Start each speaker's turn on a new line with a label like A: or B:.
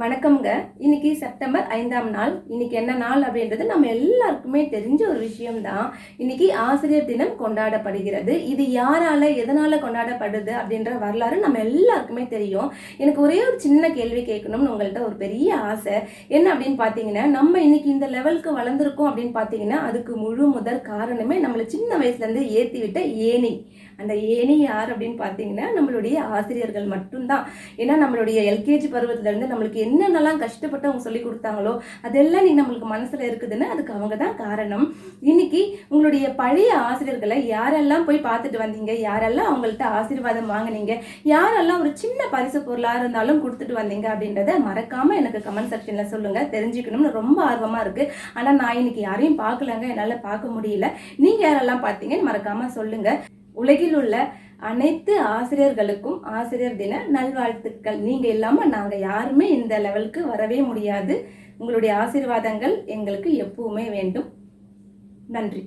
A: வணக்கம்ங்க. இன்னைக்கு செப்டம்பர் ஐந்தாம் நாள். இன்னைக்கு என்ன நாள் அப்படின்றது நம்ம எல்லாருக்குமே தெரிஞ்ச ஒரு விஷயம்தான். இன்னைக்கு ஆசிரியர் தினம் கொண்டாடப்படுகிறது. இது யாரால எதனால கொண்டாடப்படுது அப்படின்ற வரலாறு நம்ம எல்லாருக்குமே தெரியும். எனக்கு ஒரே ஒரு சின்ன கேள்வி கேட்கணும்னு உங்கள்கிட்ட ஒரு பெரிய ஆசை. என்ன அப்படின்னு பார்த்தீங்கன்னா நம்ம இன்னைக்கு இந்த லெவலுக்கு வளர்ந்துருக்கோம் அப்படின்னு பார்த்தீங்கன்னா அதுக்கு முழு முதல் காரணமே நம்மளை சின்ன வயசுலேருந்து ஏற்றி விட்ட ஏணி. அந்த ஏணி யார் அப்படின்னு பார்த்தீங்கன்னா நம்மளுடைய ஆசிரியர்கள் மட்டும்தான். ஏன்னா நம்மளுடைய எல்கேஜி பருவத்திலேருந்து நம்மளுக்கு என்னென்னலாம் கஷ்டப்பட்டு அவங்க சொல்லி கொடுத்தாங்களோ அதெல்லாம் நீ நம்மளுக்கு மனசில் இருக்குதுன்னு அதுக்கு அவங்க தான் காரணம். இன்னைக்கு உங்களுடைய பழைய ஆசிரியர்களை யாரெல்லாம் போய் பார்த்துட்டு வந்தீங்க? யாரெல்லாம் அவங்கள்ட்ட ஆசீர்வாதம் வாங்குனீங்க? யாரெல்லாம் ஒரு சின்ன பரிசு பொருளாக இருந்தாலும் கொடுத்துட்டு வந்தீங்க அப்படின்றத மறக்காமல் எனக்கு கமெண்ட் செக்ஷனில் சொல்லுங்கள் தெரிஞ்சுக்கணும்னு ரொம்ப ஆர்வமாக இருக்குது ஆனால் நான் இன்னைக்கு யாரையும் பார்க்கலங்க. என்னால் பார்க்க முடியல. நீங்கள் யாரெல்லாம் பார்த்தீங்கன்னு மறக்காமல் சொல்லுங்கள் உலகில் உள்ள அனைத்து ஆசிரியர்களுக்கும் ஆசிரியர் தின நல்வாழ்த்துக்கள். நீங்கள் இல்லாமல் நாங்கள் யாருமே இந்த லெவலுக்கு வரவே முடியாது. உங்களுடைய ஆசீர்வாதங்கள் எங்களுக்கு எப்பவுமே வேண்டும். நன்றி.